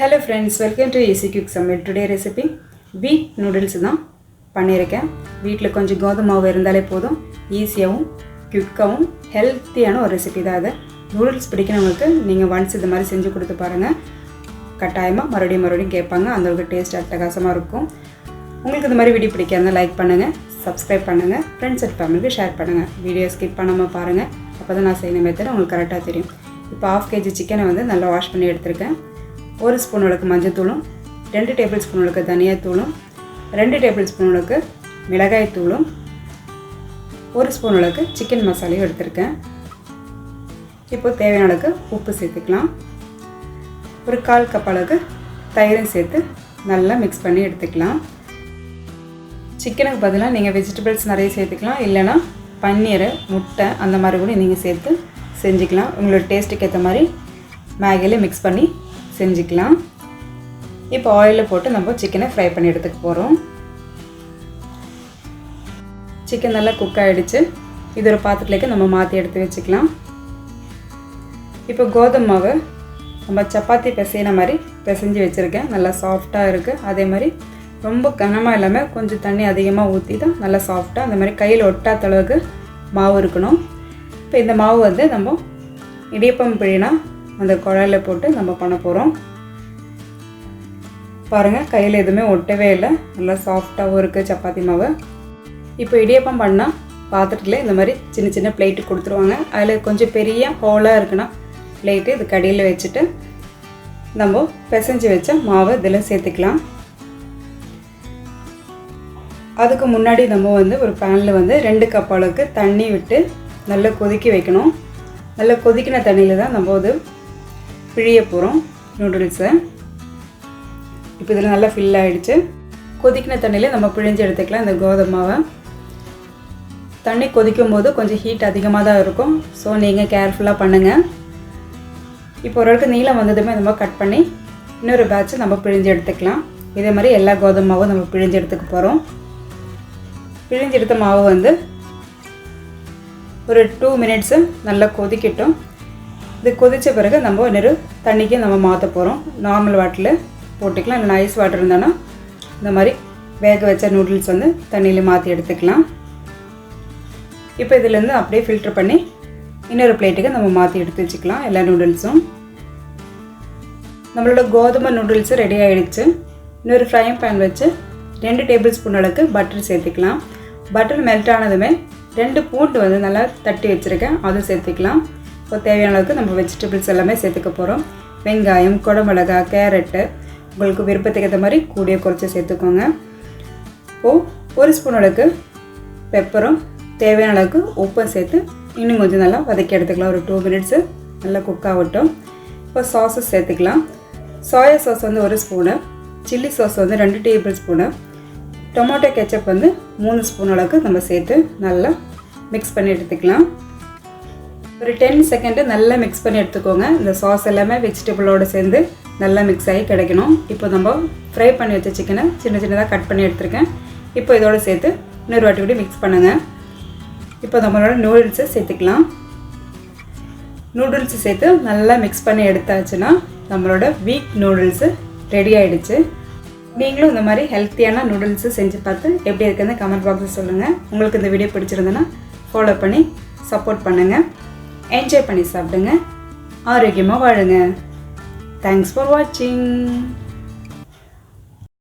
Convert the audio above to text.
Hello friends welcome to easy cook சமையல் today recipe wheat noodles தான் பண்ணியிருக்கேன். வீட்டில் கொஞ்சம் கோதுமை மாவு இருந்தாலே போதும். ஈஸியாகவும் குயிக்காகவும் ஹெல்த்தியான ஒரு ரெசிபி தான் அது. நூடுல்ஸ் பிடிக்கிறவங்களுக்கு நீங்கள் ஒன்ஸ் இது மாதிரி செஞ்சு கொடுத்து பாருங்கள் கட்டாயமாக மறுபடியும் மறுபடியும் கேட்பாங்க. அந்தளவுக்கு டேஸ்ட் அட்டகாசமாக இருக்கும். உங்களுக்கு இந்த மாதிரி வீடியோ பிடிக்காதுன்னா லைக் பண்ணுங்கள் சப்ஸ்கிரைப் பண்ணுங்கள் ஃப்ரெண்ட்ஸ் அண்ட் ஃபேமிலிக்கு ஷேர் பண்ணுங்கள் வீடியோ ஸ்கிப் பண்ணாமல் பாருங்கள் அப்போ தான் நான் செய்யணும் மெத்தட் உங்களுக்கு கரெக்டாக தெரியும். இப்போ ஆஃப் கேஜி சிக்கனை வந்து நல்லா வாஷ் பண்ணி எடுத்திருக்கேன். ஒரு ஸ்பூன் அளவுக்கு மஞ்சத்தூளும் ரெண்டு டேபிள் ஸ்பூன் அளவுக்கு தனியாத்தூளும் ரெண்டு டேபிள் ஸ்பூன் அளவுக்கு மிளகாய் தூளும் ஒரு ஸ்பூன் அளவுக்கு சிக்கன் மசாலையும் எடுத்திருக்கேன். இப்போ தேவையான அளவுக்கு உப்பு சேர்த்துக்கலாம். ஒரு கால் கப் அளவுக்கு தயிரும் சேர்த்து நல்லா மிக்ஸ் பண்ணி எடுத்துக்கலாம். சிக்கனுக்கு பதிலாக நீங்கள் வெஜிடபிள்ஸ் நிறைய சேர்த்துக்கலாம். இல்லைன்னா பன்னீர் முட்டை அந்த மாதிரி கூட நீங்கள் சேர்த்து செஞ்சுக்கலாம். உங்களோட டேஸ்ட்டுக்கு ஏற்ற மாதிரி மேகியில் மிக்ஸ் பண்ணி செஞ்சுக்கலாம். இப்போ ஆயிலில் போட்டு நம்ம சிக்கனை ஃப்ரை பண்ணி எடுத்துக்க போகிறோம் சிக்கன் நல்லா குக் ஆகிடுச்சு இது ஒரு பாத்திரத்துலேக்கு நம்ம மாற்றி எடுத்து வச்சுக்கலாம். இப்போ கோதுமை மாவு நம்ம சப்பாத்தி பிசையின மாதிரி பிசைஞ்சு வச்சுருக்கேன். நல்லா சாஃப்டாக இருக்குது அதே மாதிரி ரொம்ப கனமாக இல்லாமல் கொஞ்சம் தண்ணி அதிகமாக ஊற்றி தான் நல்லா சாஃப்டாக அந்த மாதிரி கையில் ஒட்டாத அளவுக்கு மாவு இருக்கணும். இப்போ இந்த மாவு வந்து நம்ம இடியப்பம் பிழினா அந்த குழாயில் போட்டு நம்ம பண்ண போகிறோம் பாருங்கள் கையில் எதுவுமே ஒட்டவே இல்லை. நல்லா சாஃப்டாகவும் இருக்குது சப்பாத்தி மாவு. இப்போ இடியப்பம் பண்ணால் பாத்திரத்தில் இந்த மாதிரி சின்ன சின்ன பிளேட்டு கொடுத்துருவாங்க. அதில் கொஞ்சம் பெரிய ஹோலாக இருக்குன்னா பிளேட்டு இது கடியில் வச்சுட்டு நம்ம பிசைஞ்சு வச்ச மாவை இதில் சேர்த்துக்கலாம். அதுக்கு முன்னாடி நம்ம வந்து ஒரு பேனில் வந்து ரெண்டு கப் அளவுக்கு தண்ணி விட்டு நல்லா கொதிக்க வைக்கணும். நல்லா கொதிக்கின தண்ணியில் தான் நம்ம வந்து பிழிய போகிறோம் நூடுல்ஸை. இப்போ இதில் நல்லா ஃபில் ஆகிடுச்சு கொதிக்கின தண்ணியில் நம்ம பிழிஞ்சு எடுத்துக்கலாம் இந்த கோதுமாவை மாவை. தண்ணி கொதிக்கும் போது கொஞ்சம் ஹீட் அதிகமாக தான் இருக்கும். ஸோ நீங்கள் கேர்ஃபுல்லாக பண்ணுங்கள் இப்போ ஓரளவுக்கு நீளம் வந்ததுமே நம்ம கட் பண்ணி இன்னொரு பேட்ச் நம்ம பிழிஞ்சு எடுத்துக்கலாம். இதே மாதிரி எல்லா கோதுமை மாவும் நம்ம பிழிஞ்சு எடுத்துக்க போகிறோம் பிழிஞ்சு எடுத்த மாவு வந்து ஒரு டூ மினிட்ஸு நல்லா கொதிக்கட்டும். இது கொதித்த பிறகு நம்ம இன்னொரு தண்ணிக்கு நம்ம மாற்ற போகிறோம் நார்மல் வாட்டரில் போட்டுக்கலாம். இல்லை ஐஸ் வாட்டர் இருந்தோன்னா இந்த மாதிரி வேக வச்ச நூடுல்ஸ் வந்து தண்ணியில் மாற்றி எடுத்துக்கலாம். இப்போ இதுலேருந்து அப்படியே ஃபில்ட்ரு பண்ணி இன்னொரு பிளேட்டுக்கு நம்ம மாற்றி எடுத்து வச்சுக்கலாம். எல்லா நூடுல்ஸும் நம்மளோட கோதுமை நூடுல்ஸு ரெடி ஆகிடுச்சு இன்னொரு ஃப்ரைங் பேன் வச்சு ரெண்டு டேபிள் ஸ்பூன் அளவுக்கு பட்டர் சேர்த்துக்கலாம். பட்டர் மெல்ட் ஆனதுமே ரெண்டு பூண்டு வந்து நல்லா தட்டி வச்சுருக்கேன். அதுவும் சேர்த்துக்கலாம். இப்போ தேவையான அளவுக்கு நம்ம வெஜிடபிள்ஸ் எல்லாமே சேர்த்துக்க போகிறோம் வெங்காயம் குடமிளகா கேரட்டு உங்களுக்கு விருப்பத்துக்கு ஏற்ற மாதிரி கூடிய குறைச்சி சேர்த்துக்கோங்க. இப்போது ஒரு ஸ்பூன் அளவுக்கு பெப்பரும் தேவையான அளவுக்கு உப்பும் சேர்த்து இன்னும் கொஞ்சம் நல்லா வதக்கி எடுத்துக்கலாம். ஒரு டூ மினிட்ஸு நல்லா குக் ஆகட்டும். இப்போ சாஸஸ் சேர்த்துக்கலாம். சோயா சாஸ் வந்து ஒரு ஸ்பூனு சில்லி சாஸ் வந்து ரெண்டு டேபிள் ஸ்பூனு டொமேட்டோ கெச்சப் வந்து மூணு ஸ்பூன் அளவுக்கு நம்ம சேர்த்து நல்லா மிக்ஸ் பண்ணி எடுத்துக்கலாம். ஒரு டென் செகண்டு நல்லா மிக்ஸ் பண்ணி எடுத்துக்கோங்க. இந்த சாஸ் எல்லாமே வெஜிடபிளோடு சேர்ந்து நல்லா மிக்ஸ் ஆகி கிடைக்கணும். இப்போ நம்ம ஃப்ரை பண்ணி வச்ச சிக்கனை சின்ன சின்னதாக கட் பண்ணி எடுத்துருக்கேன். இப்போ இதோடு சேர்த்து இன்னொரு வாட்டி கூட மிக்ஸ் பண்ணுங்கள் இப்போ நம்மளோட நூடுல்ஸை சேர்த்துக்கலாம். நூடுல்ஸ் சேர்த்து நல்லா மிக்ஸ் பண்ணி எடுத்தாச்சுன்னா நம்மளோட வீக் நூடுல்ஸு ரெடி ஆகிடுச்சு நீங்களும் இந்த மாதிரி ஹெல்த்தியான நூடுல்ஸு செஞ்சு பார்த்து எப்படி இருக்குன்னு கமெண்ட் பாக்ஸில் சொல்லுங்கள் உங்களுக்கு இந்த வீடியோ பிடிச்சிருந்ததுன்னா ஃபாலோ பண்ணி சப்போர்ட் பண்ணுங்கள் என்ஜாய் பண்ணி சாப்பிடுங்க. ஆரோக்கியமாக வாழுங்க. தேங்க்ஸ் ஃபார் வாட்சிங்